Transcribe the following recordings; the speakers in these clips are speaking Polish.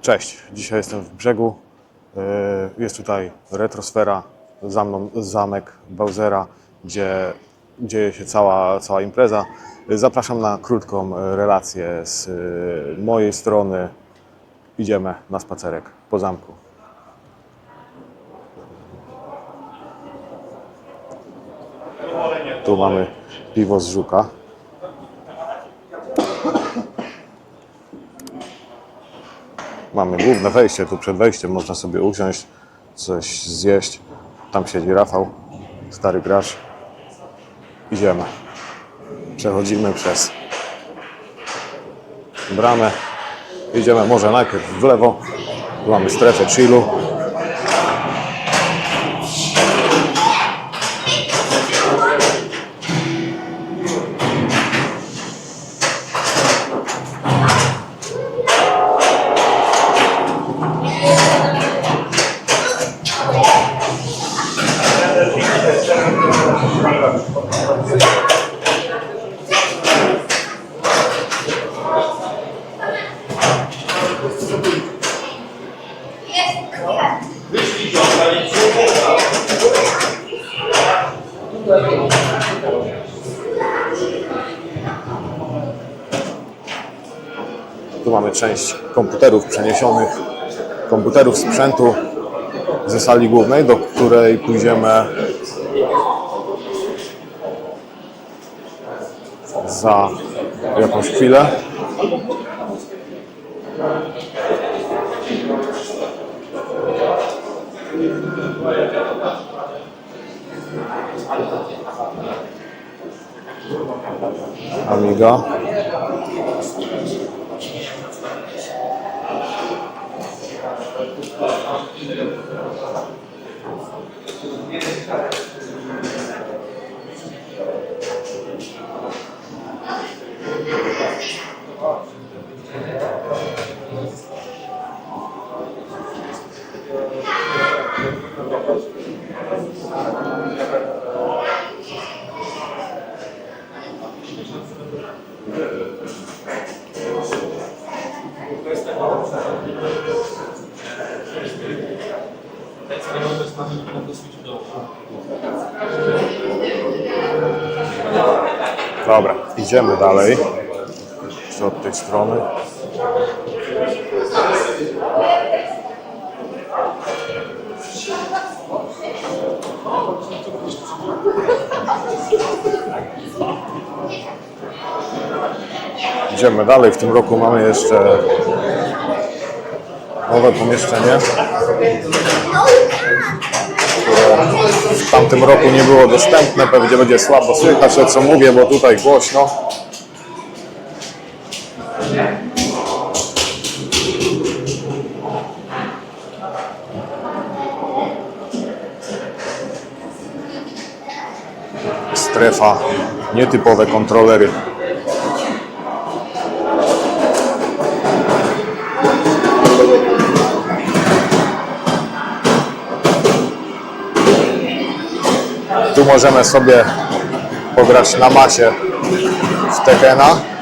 Cześć, dzisiaj jestem w brzegu. E, Jest tutaj retrosfera, za mną zamek Bowsera, gdzie dzieje się cała, cała impreza. Zapraszam na krótką relację z e, mojej strony. Idziemy na spacerek po zamku. Tu mamy piwo z żuka. Mamy główne wejście, tu przed wejściem można sobie usiąść, coś zjeść. Tam siedzi Rafał, stary gracz. Idziemy. Przechodzimy przez bramę. Idziemy może najpierw w lewo. Tu mamy strefę chillu. Tu mamy część komputerów przeniesionych, komputerów sprzętu ze sali głównej, do której pójdziemy za jakąś chwilę. Amiga. Idziemy dalej. Jeszcze od tej strony. Idziemy dalej. W tym roku mamy jeszcze nowe pomieszczenie. W tamtym roku nie było dostępne, pewnie będzie słabo słychać to co mówię, bo tutaj głośno. Strefa, nietypowe kontrolery. Możemy sobie pograć na macie w Tekena.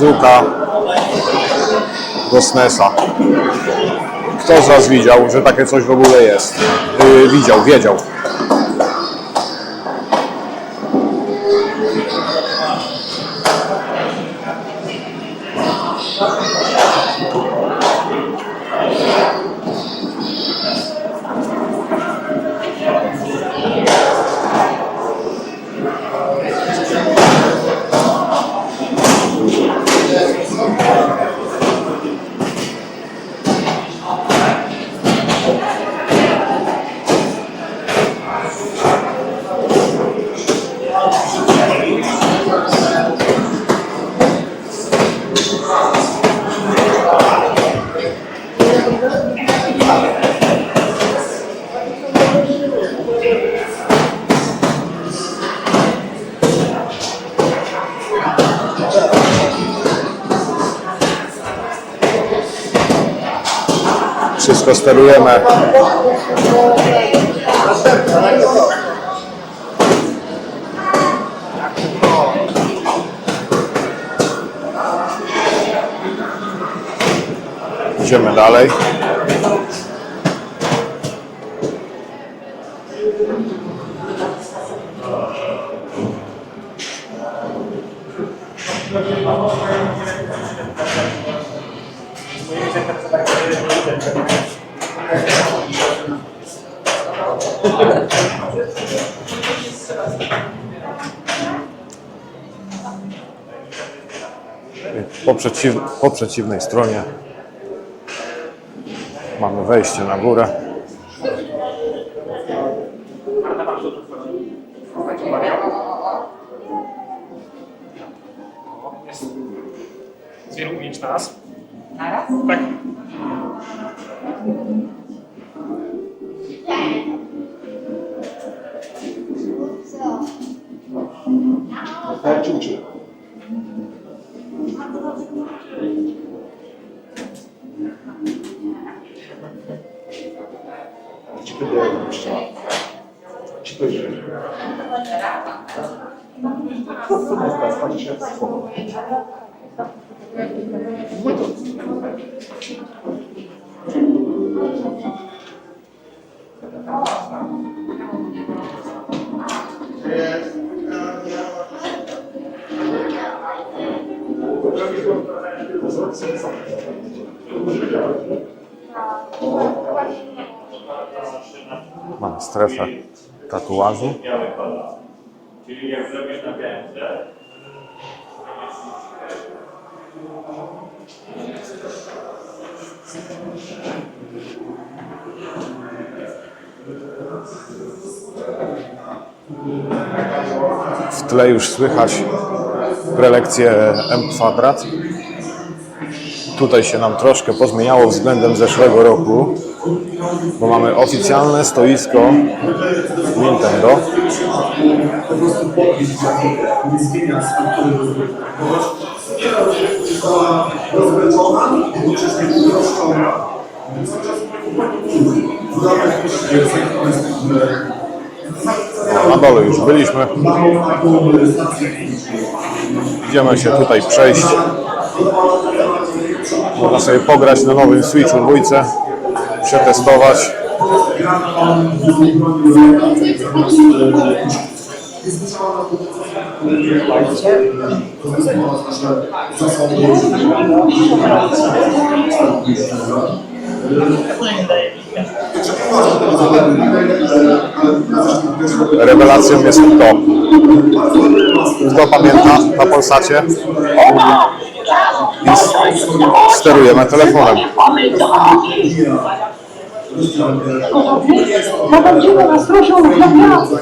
Bazuka do SNESa. Kto z Was widział, że takie coś w ogóle jest? Yy, widział, wiedział. Sterujemy. Idziemy dalej. Po, przeciw, po przeciwnej stronie mamy wejście na górę. Jest z wielu ujęć nas. Naraz? Tak. Przybyliśmy. Przybyliśmy. Następny raz, pani się wspomnę. Muito. Yes. Pozwólcie sobie. Używać. Mamy strefę tatuażu. Czyli jak zrobisz na piętrze, W tle już słychać prelekcję M kwadrat. Tutaj się nam troszkę pozmieniało względem zeszłego roku, bo mamy oficjalne stoisko Nintendo. na dole już byliśmy. Idziemy się tutaj przejść. Można sobie pograć na nowym Switchu dwójce, przetestować. Rewelacją jest to. Kto pamięta na Polsacie? I s- sterujemy telefonem. Nawodzimy was proszę na pracę.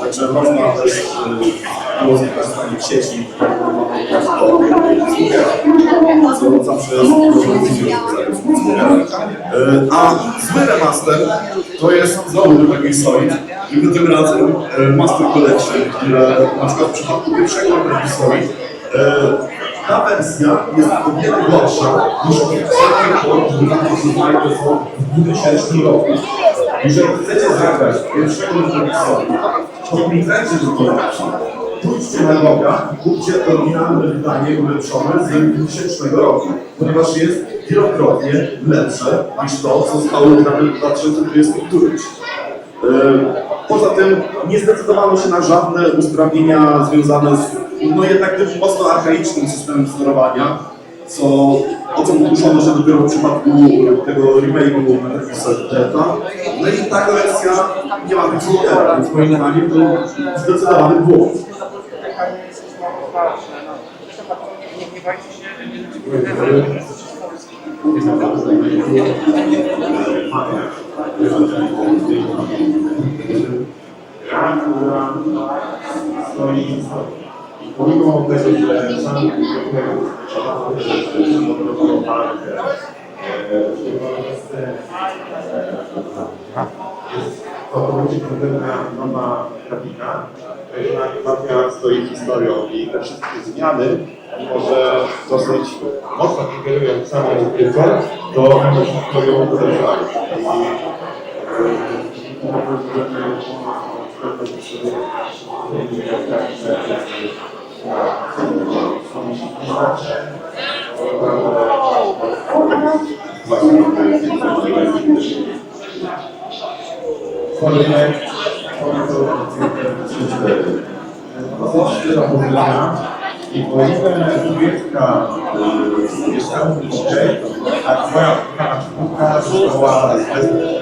Także można też zainwestować w sieci. Co zawsze A zły remaster to jest znowu Metal Solid, tylko tym razem e, Master Collection, które na przykład w przypadku pierwszego e, ta wersja jest o wiele gorsza niż poprzednie port na Microsoft w 2000 roku. Jeżeli chcecie zagrać pierwszego Solid, to to lepsze. Pójdźcie na Goga i kupcie oryginalne wydanie ulepszone z 2000 roku, ponieważ jest wielokrotnie lepsze niż to, co zostało wydane w 2020 którymś. E, Poza tym nie zdecydowano się na żadne usprawnienia związane z no jednak tym mocno archaicznym systemem sterowania, co o co utuszono się dopiero w przypadku tego remake'u Solid Delta. No i ta wersja nie ma tych komputerów, więc moim zdaniem to zdecydowany błąd. Gra, stoi i pomimo tego, że jest całkowicie kompletna nowa grafika. Grafika stoi i te wszystkie zmiany, mimo że dosyć mocno ingerują w samą wiedzą, to historią uderzają. Kolejne świeża pozycja i o ile Kubietka jest tam a twoja została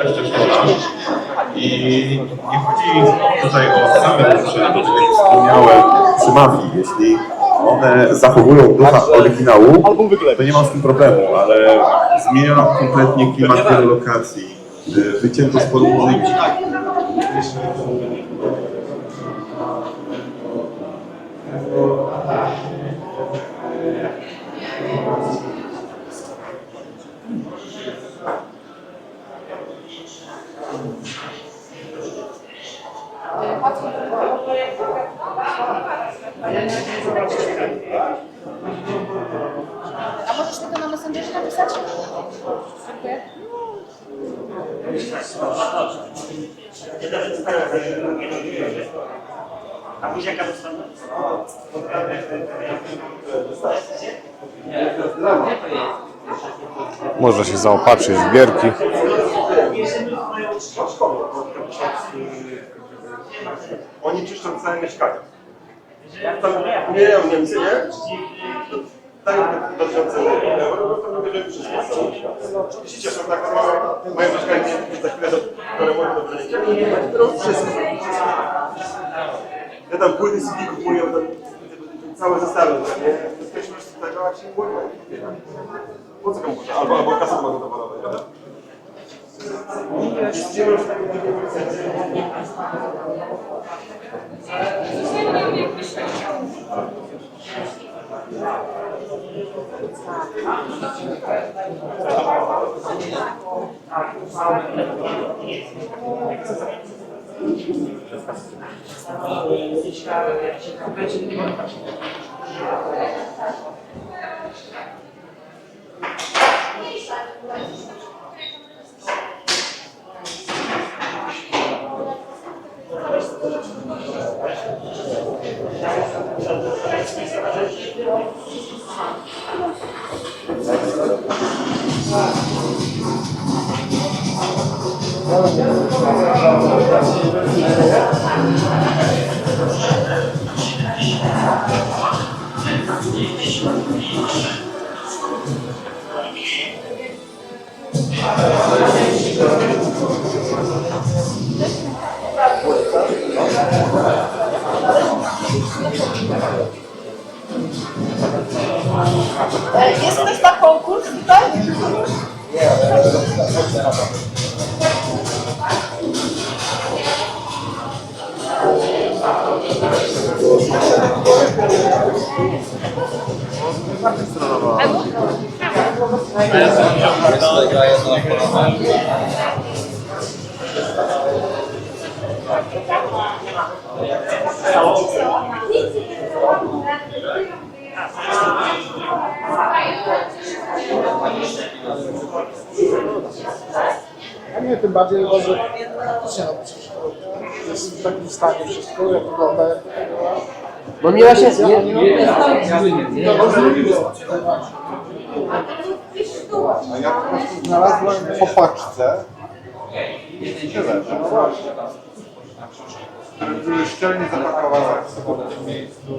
jeszcze szkoła. I nie chodzi tutaj o same rzeczy, tak jak wspomniałem przy mafii, jeśli one zachowują ducha oryginału, to nie mam z tym problemu, ale zmieniono kompletnie klimat wielu lokacji, wycięto sporo muzyki. A możesz tego na Messengerze napisać? Dziękuję. A buziaka dostanę? Można się zaopatrzyć w gierki. Oni czyszczą całe mieszkanie. Tam umierają Niemcy, nie? Te 2000 euro, to wybierzemy wszystko. I się cieszą tak, że mają mieszkanie za chwilę do, do remontu, do przeniesia. Teraz wszystko. Ja tam płyty CD kupuję, tam całe zestawy, nie? Jesteśmy już z tego, a ci płyty. Po co komputer? Albo, albo kasety magnetofonowe, nie? Jest też na konkurs tutaj? A nie, tym bardziej, że faktycznie no, przecież to jest w takim stanie wszystko, jak wygląda, tego... No nie właśnie, nie, nie nie, To rozumiem. A ja po prostu znalazłem po paczce tyle, no właśnie. Były szczelnie zapakowane w sobotnim miejscu.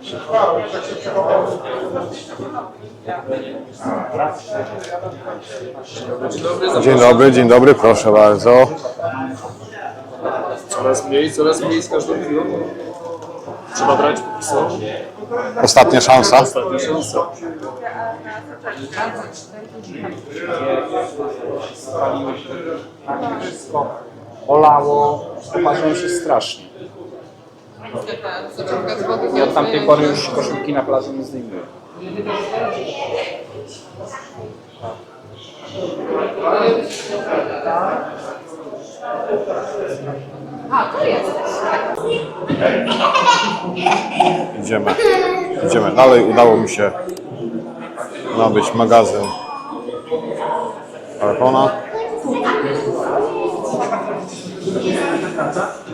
Przetrwały, tak się przechowały. Dzień dobry, dzień dobry, proszę bardzo. Coraz mniej, coraz mniej z każdą chwilą. Trzeba brać póki. Ostatnia szansa. Wszystko olało, oparzyłem się strasznie. I od tamtej pory już koszulki na plaży nie zdejmuję. Idziemy, idziemy dalej. Udało mi się nabyć magazyn Archona.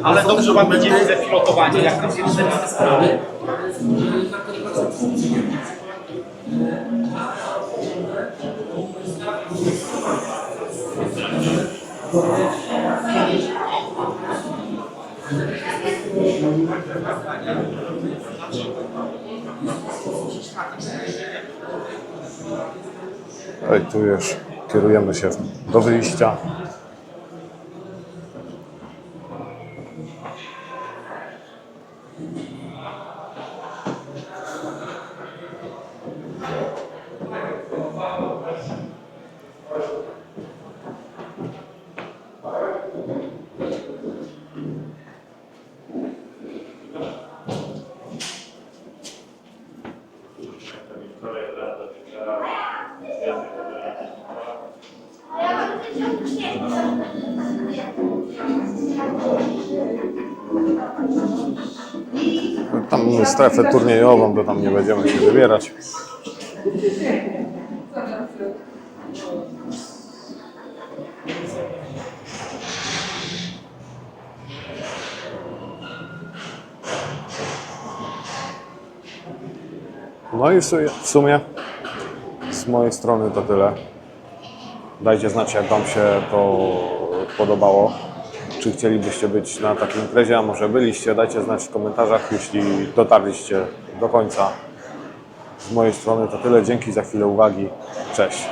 Ale dobrze wam będzie widzę pilotowanie, jak tam się te i tu już kierujemy się do wyjścia. Strefę turniejową, to tam nie będziemy się wybierać. No i w sumie, z mojej strony to tyle. Dajcie znać, jak Wam się to podobało. Czy chcielibyście być na takiej imprezie, a może byliście? Dajcie znać w komentarzach, jeśli dotarliście do końca. Z mojej strony to tyle. Dzięki za chwilę uwagi. Cześć.